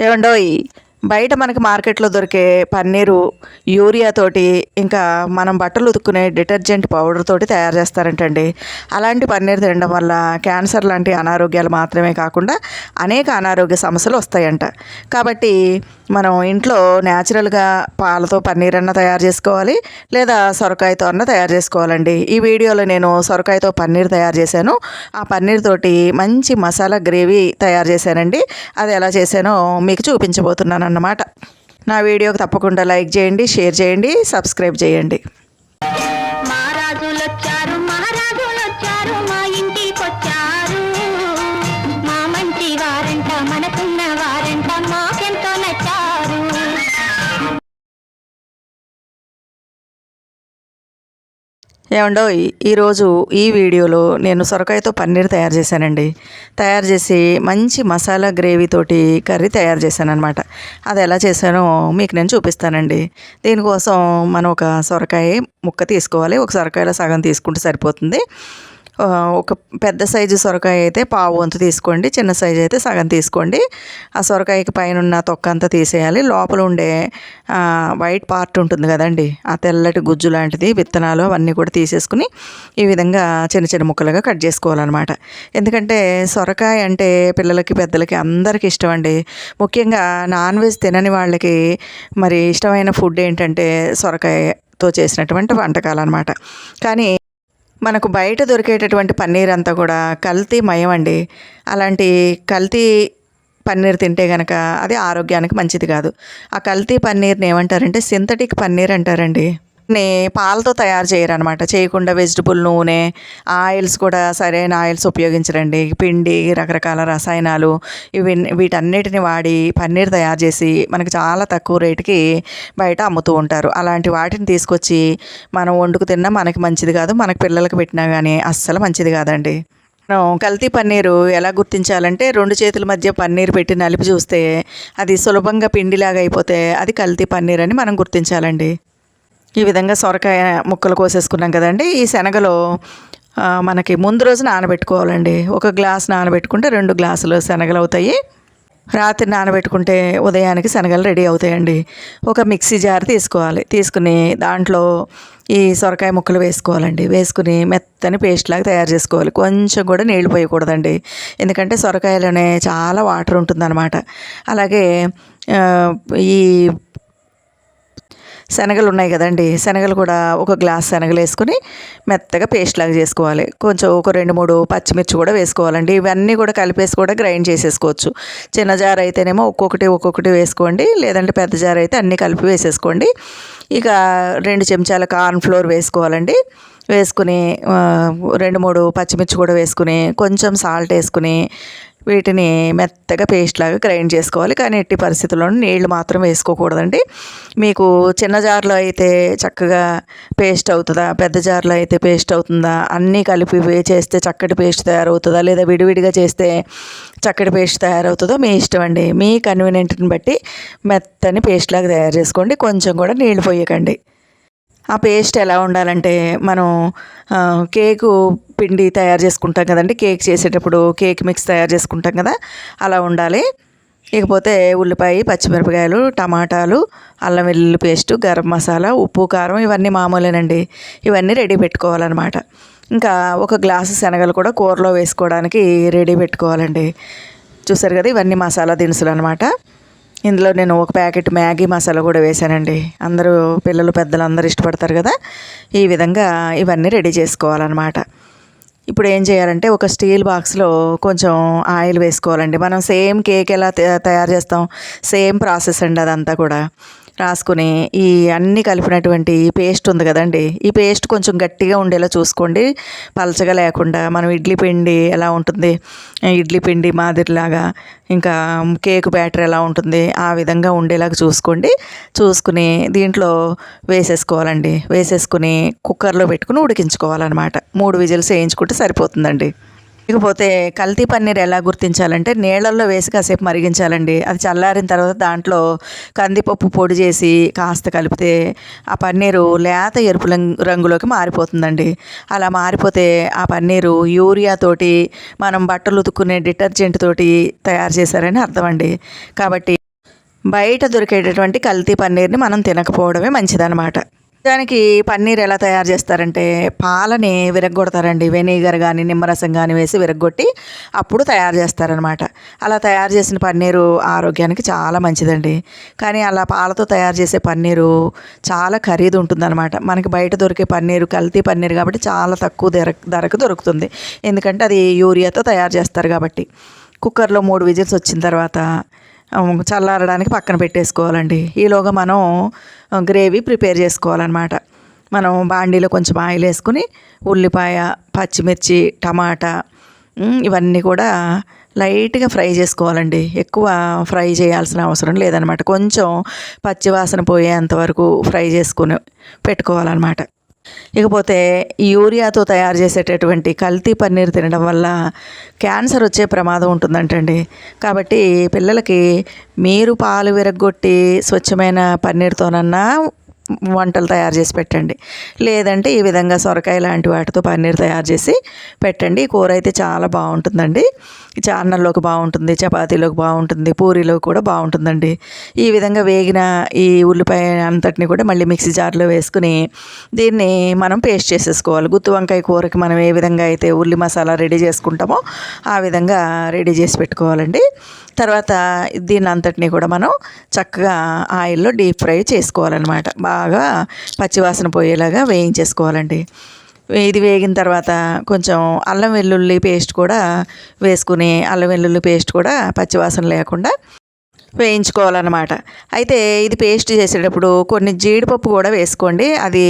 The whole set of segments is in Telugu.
ఏమండోయ్ బయట మనకి మార్కెట్లో దొరికే పన్నీరు యూరియా తోటి ఇంకా మనం బట్టలు ఉతుక్కునే డిటర్జెంట్ పౌడర్ తోటి తయారు చేస్తారంటండి. అలాంటి పన్నీర్ తినడం వల్ల క్యాన్సర్ లాంటి అనారోగ్యాలు మాత్రమే కాకుండా అనేక అనారోగ్య సమస్యలు వస్తాయంట. కాబట్టి మనం ఇంట్లో న్యాచురల్గా పాలతో పన్నీర్ అన్న తయారు చేసుకోవాలి లేదా సొరకాయతో అన్న తయారు చేసుకోవాలండి. ఈ వీడియోలో నేను సొరకాయతో పన్నీర్ తయారు చేశాను. ఆ పన్నీర్ తోటి మంచి మసాలా గ్రేవీ తయారు చేశానండి. అది ఎలా చేశానో మీకు చూపించబోతున్నాను అన్నమాట. నా వీడియోకి తప్పకుండా లైక్ చేయండి షేర్ చేయండి సబ్స్క్రైబ్ చేయండి. ఏమండో ఈరోజు ఈ వీడియోలో నేను సొరకాయతో పన్నీర్ తయారు చేశానండి. తయారు చేసి మంచి మసాలా గ్రేవీ తోటి కర్రీ తయారు చేశాను అనమాట అది ఎలా చేశానో మీకు నేను చూపిస్తానండి. దీనికోసం మనం ఒక సొరకాయ ముక్క తీసుకోవాలి. ఒక సొరకాయలో సగం తీసుకుంటే సరిపోతుంది. ఒక పెద్ద సైజు సొరకాయ అయితే పావు వంతు తీసుకోండి చిన్న సైజు అయితే సగం తీసుకోండి. ఆ సొరకాయకి పైన ఉన్న తొక్క అంతా తీసేయాలి. లోపల ఉండే వైట్ పార్ట్ ఉంటుంది కదండి ఆ తెల్లటి గుజ్జు లాంటిది విత్తనాలు అవన్నీ కూడా తీసేసుకుని ఈ విధంగా చిన్న చిన్న ముక్కలుగా కట్ చేసుకోవాలన్నమాట. ఎందుకంటే సొరకాయ అంటే పిల్లలకి పెద్దలకి అందరికీ ఇష్టం అండి ముఖ్యంగా నాన్ వెజ్ తినని వాళ్ళకి మరి ఇష్టమైన ఫుడ్ ఏంటంటే సొరకాయతో చేసినటువంటి వంటకాలు అనమాట కానీ మనకు బయట దొరికేటటువంటి పన్నీర్ అంతా కూడా కల్తీ మయం అండి అలాంటి కల్తీ పన్నీర్ తింటే కనుక అది ఆరోగ్యానికి మంచిది కాదు. ఆ కల్తీ పన్నీర్ని ఏమంటారంటే సింథటిక్ పన్నీర్ అంటారండి. ని పాలతో తయారు చేయరనమాట చేయకుండా వెజిటబుల్ నూనె ఆయిల్స్ కూడా సరైన ఆయిల్స్ ఉపయోగించరండి. పిండి రకరకాల రసాయనాలు ఇవి వీటన్నిటిని వాడి పన్నీర్ తయారు చేసి మనకు చాలా తక్కువ రేటుకి బయట అమ్ముతూ ఉంటారు. అలాంటి వాటిని తీసుకొచ్చి మనం వండుకు తిన్నా మనకి మంచిది కాదు. మనకి పిల్లలకు పెట్టినా కానీ అస్సలు మంచిది కాదండి. మనం కల్తీ పన్నీరు ఎలా గుర్తించాలంటే రెండు చేతుల మధ్య పన్నీర్ పెట్టి నలిపి చూస్తే అది సులభంగా పిండిలాగా అయిపోతే అది కల్తీ పన్నీర్ అని మనం గుర్తించాలండి. ఈ విధంగా సొరకాయ ముక్కలు కోసేసుకున్నాం కదండి. ఈ శనగలో మనకి ముందు రోజు నానబెట్టుకోవాలండి. ఒక గ్లాస్ నానబెట్టుకుంటే రెండు గ్లాసులు శనగలు అవుతాయి రాత్రి నానబెట్టుకుంటే ఉదయానికి శనగలు రెడీ అవుతాయండి. ఒక మిక్సీ జార్ తీసుకోవాలి. తీసుకుని దాంట్లో ఈ సొరకాయ ముక్కలు వేసుకోవాలండి. వేసుకుని మెత్తని పేస్ట్ లాగా తయారు చేసుకోవాలి. కొంచెం కూడా నీళ్ళు పోయకూడదండి. ఎందుకంటే సొరకాయలోనే చాలా వాటర్ ఉంటుందన్నమాట. అలాగే ఈ శనగలు ఉన్నాయి కదండి. శనగలు కూడా ఒక గ్లాస్ శనగలు వేసుకుని మెత్తగా పేస్ట్ లాగా చేసుకోవాలి. కొంచెం ఒక రెండు మూడు పచ్చిమిర్చి కూడా వేసుకోవాలండి. ఇవన్నీ కూడా కలిపేసి కూడా గ్రైండ్ చేసేసుకోవచ్చు. చిన్న జార్ అయితేనేమో ఒక్కొక్కటి ఒక్కొక్కటి వేసుకోండి. లేదంటే పెద్ద జార్ అయితే అన్నీ కలిపి వేసేసుకోండి. ఇక రెండు చెంచాల కార్న్ ఫ్లోర్ వేసుకోవాలండి. వేసుకుని రెండు మూడు పచ్చిమిర్చి కూడా వేసుకుని కొంచెం సాల్ట్ వేసుకుని వీటిని మెత్తగా పేస్ట్ లాగా గ్రైండ్ చేసుకోవాలి. కానీ ఎట్టి పరిస్థితుల్లోనూ నీళ్ళు మాత్రం వేసుకోకూడదండి. మీకు చిన్న జార్లో అయితే చక్కగా పేస్ట్ అవుతుందా? పెద్ద జార్లో అయితే పేస్ట్ అవుతుందా? అన్నీ కలిపి చేస్తే చక్కటి పేస్ట్ తయారవుతుందా? లేదా విడివిడిగా చేస్తే చక్కటి పేస్ట్ తయారవుతుందో? మీ ఇష్టం అండి. మీ కన్వీనియంట్ని బట్టి మెత్తని పేస్ట్ లాగా తయారు చేసుకోండి. కొంచెం కూడా నీళ్ళు పోయకండి. ఆ పేస్ట్ ఎలా ఉండాలంటే మనం కేకు పిండి తయారు చేసుకుంటాం కదండి. కేక్ చేసేటప్పుడు కేక్ మిక్స్ తయారు చేసుకుంటాం కదా అలా ఉండాలి. ఇకపోతే ఉల్లిపాయ పచ్చిమిరపకాయలు టమాటాలు అల్లం వెల్లుల్లి పేస్టు గరం మసాలా ఉప్పు కారం ఇవన్నీ మామూలేనండి. ఇవన్నీ రెడీ పెట్టుకోవాలన్నమాట. ఇంకా ఒక గ్లాసు శనగలు కూడా కూరలో వేసుకోవడానికి రెడీ పెట్టుకోవాలండి. చూసారు కదా ఇవన్నీ మసాలా దినుసులు అనమాట ఇందులో నేను ఒక ప్యాకెట్ మ్యాగీ మసాలా కూడా వేశానండి. అందరూ పిల్లలు పెద్దలు అందరూ ఇష్టపడతారు కదా? ఈ విధంగా ఇవన్నీ రెడీ చేసుకోవాలన్నమాట. ఇప్పుడు ఏం చేయాలంటే ఒక స్టీల్ బాక్స్లో కొంచెం ఆయిల్ వేసుకోవాలండి. మనం సేమ్ కేక్ ఎలా తయారు చేస్తాం? సేమ్ ప్రాసెస్ అండి అదంతా కూడా. రాసుకుని ఈ అన్నీ కలిపినటువంటి ఈ పేస్ట్ ఉంది కదండి ఈ పేస్ట్ కొంచెం గట్టిగా ఉండేలా చూసుకోండి. పలచగా లేకుండా మనం ఇడ్లీ పిండి ఎలా ఉంటుంది ఇడ్లీ పిండి మాదిరిలాగా ఇంకా కేక్ బ్యాటర్ ఎలా ఉంటుంది ఆ విధంగా ఉండేలాగా చూసుకోండి. చూసుకుని దీంట్లో వేసేసుకోవాలండి. వేసేసుకుని కుక్కర్లో పెట్టుకుని ఉడికించుకోవాలన్నమాట. మూడు విజిల్స్ వేయించుకుంటే సరిపోతుందండి. ఇకపోతే కల్తీ పన్నీర్ ఎలా గుర్తించాలంటే నీళ్ళల్లో వేసి కాసేపు మరిగించాలండి. అది చల్లారిన తర్వాత దాంట్లో కందిపప్పు పొడి చేసి కాస్త కలిపితే ఆ పన్నీరు లేత ఎరుపు రంగులోకి మారిపోతుందండి. అలా మారిపోతే ఆ పన్నీరు యూరియా తోటి మనం బట్టలు ఉతుక్కునే డిటర్జెంట్ తోటి తయారు చేశారని అర్థం అండి కాబట్టి బయట దొరికేటటువంటి కల్తీ పన్నీర్ని మనం తినకపోవడమే మంచిదన్నమాట. దానికి పన్నీర్ ఎలా తయారు చేస్తారంటే పాలని విరగ్గొడతారండి. వెనిగర్ కానీ నిమ్మరసం కానీ వేసి విరగ్గొట్టి అప్పుడు తయారు చేస్తారనమాట అలా తయారు చేసిన పన్నీరు ఆరోగ్యానికి చాలా మంచిదండి. కానీ అలా పాలతో తయారు చేసే పన్నీరు చాలా ఖరీదు ఉంటుందన్నమాట మనకి బయట దొరికే పన్నీరు కల్తీ పన్నీర్ కాబట్టి చాలా తక్కువ ధర ధరకు దొరుకుతుంది. ఎందుకంటే అది యూరియాతో తయారు చేస్తారు కాబట్టి. కుక్కర్లో మూడు విజిల్స్ వచ్చిన తర్వాత చల్లారడానికి పక్కన పెట్టేసుకోవాలండి. ఈలోగా మనం గ్రేవీ ప్రిపేర్ చేసుకోవాలన్నమాట. మనం బాండీలో కొంచెం ఆయిల్ వేసుకుని ఉల్లిపాయ పచ్చిమిర్చి టమాటా ఇవన్నీ కూడా లైట్గా ఫ్రై చేసుకోవాలండి. ఎక్కువ ఫ్రై చేయాల్సిన అవసరం లేదనమాట కొంచెం పచ్చివాసన పోయేంత వరకు ఫ్రై చేసుకుని పెట్టుకోవాలన్నమాట. ఇకపోతే ఈ యూరియాతో తయారు చేసేటటువంటి కల్తీ పన్నీర్ తినడం వల్ల క్యాన్సర్ వచ్చే ప్రమాదం ఉంటుందంటండి. కాబట్టి పిల్లలకి మీరు పాలు విరగ్గొట్టి స్వచ్ఛమైన పన్నీర్తోనన్నా వంటలు తయారు చేసి పెట్టండి. లేదంటే ఈ విధంగా సొరకాయ లాంటి వాటితో పన్నీర్ తయారు చేసి పెట్టండి. ఈ కూర అయితే చాలా బాగుంటుందండి. చాన్నల్లోకి బాగుంటుంది చపాతీలోకి బాగుంటుంది పూరీలోకి కూడా బాగుంటుందండి. ఈ విధంగా వేగిన ఈ ఉల్లిపాయ అంతటిని కూడా మళ్ళీ మిక్సీ జార్లో వేసుకుని దీన్ని మనం పేస్ట్ చేసేసుకోవాలి. గుత్తి వంకాయ కూరకి మనం ఏ విధంగా అయితే ఉల్లి మసాలా రెడీ చేసుకుంటామో ఆ విధంగా రెడీ చేసి పెట్టుకోవాలండి. తర్వాత దీన్ని అంతటిని కూడా మనం చక్కగా ఆయిల్లో డీప్ ఫ్రై చేసుకోవాలన్నమాట. బాగా బాగా పచ్చివాసన పోయేలాగా వేయించేసుకోవాలండి. ఇది వేగిన తర్వాత కొంచెం అల్లం వెల్లుల్లి పేస్ట్ కూడా వేసుకుని అల్లం వెల్లుల్లి పేస్ట్ కూడా పచ్చివాసన లేకుండా వేయించుకోవాలన్నమాట. అయితే ఇది పేస్ట్ చేసేటప్పుడు కొన్ని జీడిపప్పు కూడా వేసుకోండి. అది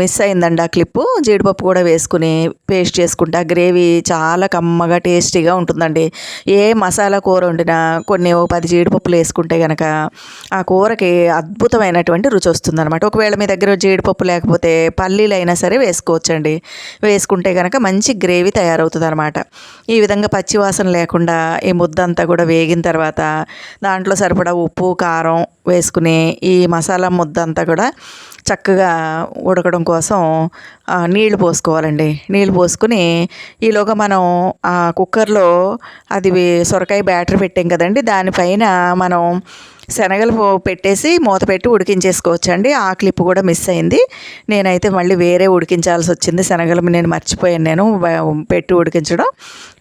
మిస్ అయిందండి ఆ క్లిప్పు. జీడిపప్పు కూడా వేసుకుని పేస్ట్ చేసుకుంటా గ్రేవీ చాలా కమ్మగా టేస్టీగా ఉంటుందండి. ఏ మసాలా కూర వండినా కొన్ని ఓ పది జీడిపప్పులు వేసుకుంటే కనుక ఆ కూరకి అద్భుతమైనటువంటి రుచి వస్తుందన్నమాట. ఒకవేళ మీ దగ్గర జీడిపప్పు లేకపోతే పల్లీలు అయినా సరే వేసుకోవచ్చండి. వేసుకుంటే కనుక మంచి గ్రేవీ తయారవుతుంది అనమాట ఈ విధంగా పచ్చివాసన లేకుండా ఈ ముద్ద అంతా కూడా వేగిన తర్వాత దాంట్లో సరిపడా ఉప్పు కారం వేసుకుని ఈ మసాలా ముద్ద అంతా కూడా చక్కగా ఉడకడం కోసం నీళ్ళు నీళ్ళు పోసుకోవాలండి. నీళ్ళు పోసుకుని ఈలోగా మనం ఆ కుక్కర్లో అది సొరకాయ బ్యాటర్ పెట్టాం కదండి. దానిపైన మనం శనగలు పెట్టేసి మూత పెట్టి ఉడికించేసుకోవచ్చండి. ఆ క్లిప్ కూడా మిస్ అయింది. నేనైతే మళ్ళీ వేరే ఉడికించాల్సి వచ్చింది. శనగలు నేను మర్చిపోయాను నేను పెట్టి ఉడికించడం.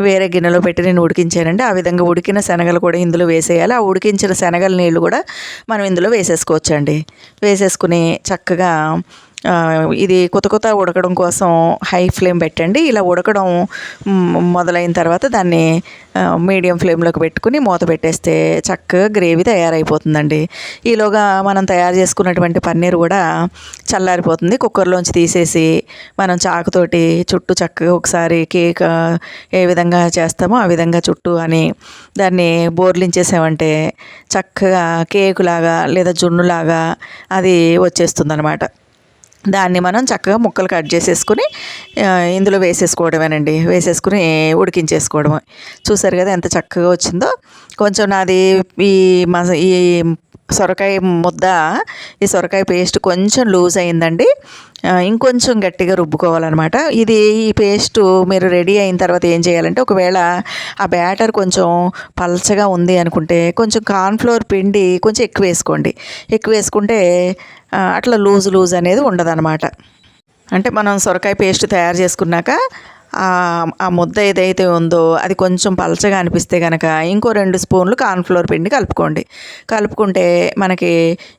వేరే గిన్నెలో పెట్టి నేను ఉడికించానండి. ఆ విధంగా ఉడికిన శనగలు కూడా ఇందులో వేసేయాలి. ఆ ఉడికించిన శనగల నీళ్ళు కూడా మనం ఇందులో వేసేసుకోవచ్చండి. వేసేసుకుని చక్కగా ఆ, ఇది కొత్త కొత్త ఉడకడం కోసం హై ఫ్లేమ్ పెట్టండి. ఇలా ఉడకడం మొదలైన తర్వాత దాన్ని మీడియం ఫ్లేమ్లోకి పెట్టుకుని మూత పెట్టేస్తే చక్కగా గ్రేవీ తయారైపోతుందండి. ఈలోగా మనం తయారు చేసుకున్నటువంటి పన్నీర్ కూడా చల్లారిపోతుంది. కుక్కర్లోంచి తీసేసి మనం చాకుతోటి చుట్టూ చక్కగా ఒకసారి కేక్ ఏ విధంగా చేస్తామో ఆ విధంగా చుట్టూ అని దాన్ని బోర్లించేసామంటే చక్కగా కేకు లాగా లేదా జున్నులాగా అది వచ్చేస్తుంది దాన్ని మనం చక్కగా ముక్కలు కట్ చేసేసుకుని ఇందులో వేసేసుకోవడమేనండి. వేసేసుకుని ఉడికించేసుకోవడమే. చూసారు కదా ఎంత చక్కగా వచ్చిందో? కొంచెం నాది ఈ మస ఈ సొరకాయ ముద్ద ఈ సొరకాయ పేస్ట్ కొంచెం లూజ్ అయిందండి. ఇంకొంచెం గట్టిగా రుబ్బుకోవాలన్నమాట. ఇది ఈ పేస్ట్ మీరు రెడీ అయిన తర్వాత ఏం చేయాలంటే ఒకవేళ ఆ బ్యాటర్ కొంచెం పల్చగా ఉంది అనుకుంటే కొంచెం కార్న్ఫ్లోర్ పిండి కొంచెం ఎక్కువ వేసుకోండి. ఎక్కువ వేసుకుంటే అట్లా లూజ్ లూజ్ అనేది ఉండదన్నమాట. అంటే మనం సొరకాయ పేస్ట్ తయారు చేసుకున్నాక ఆ ముద్ద ఏదైతే ఉందో అది కొంచెం పలచగా అనిపిస్తే కనుక ఇంకో రెండు స్పూన్లు కార్న్ఫ్లోర్ పిండి కలుపుకోండి. కలుపుకుంటే మనకి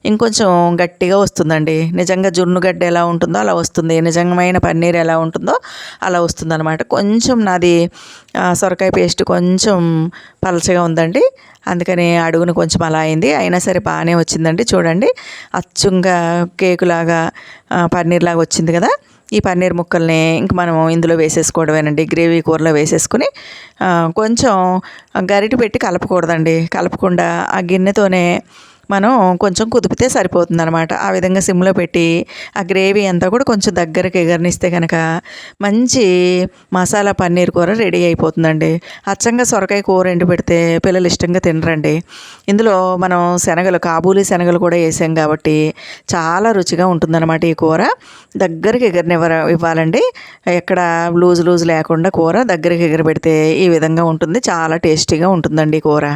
ఇంకొంచెం గట్టిగా వస్తుందండి. నిజంగా జున్నుగడ్డ ఎలా ఉంటుందో అలా వస్తుంది. నిజమైన పన్నీర్ ఎలా ఉంటుందో అలా వస్తుందన్నమాట. కొంచెం నాది సొరకాయ పేస్ట్ కొంచెం పలచగా ఉందండి. అందుకని అడుగును కొంచెం అలా అయింది. అయినా సరే బాగానే వచ్చిందండి. చూడండి. అచ్చుంగా కేకులాగా పన్నీర్లాగా పన్నీర్ లాగా వచ్చింది కదా. ఈ పన్నీర్ ముక్కల్ని ఇంక మనం ఇందులో వేసేసుకోవడమేనండి గ్రేవీ కూరలో వేసేసుకుని కొంచెం గరిట పెట్టి కలపకూడదండి. కలపకుండా ఆ గిన్నెతోనే మనం కొంచెం కుదిపితే సరిపోతుంది అనమాట ఆ విధంగా సిమ్లో పెట్టి ఆ గ్రేవీ అంతా కూడా కొంచెం దగ్గరకు ఎగరనిస్తే కనుక మంచి మసాలా పన్నీర్ కూర రెడీ అయిపోతుందండి. అచ్చంగా సొరకాయ కూర ఎండు పెడితే పిల్లలు ఇష్టంగా తినరండి. ఇందులో మనం శనగలు కాబూలీ శనగలు కూడా వేసాం కాబట్టి చాలా రుచిగా ఉంటుందన్నమాట ఈ కూర. దగ్గరికి ఎగరనివ్వర ఇవ్వాలండి. ఎక్కడ లూజ్ లూజ్ లేకుండా కూర దగ్గరికి ఎగరబెడితే ఈ విధంగా ఉంటుంది. చాలా టేస్టీగా ఉంటుందండి ఈ కూర.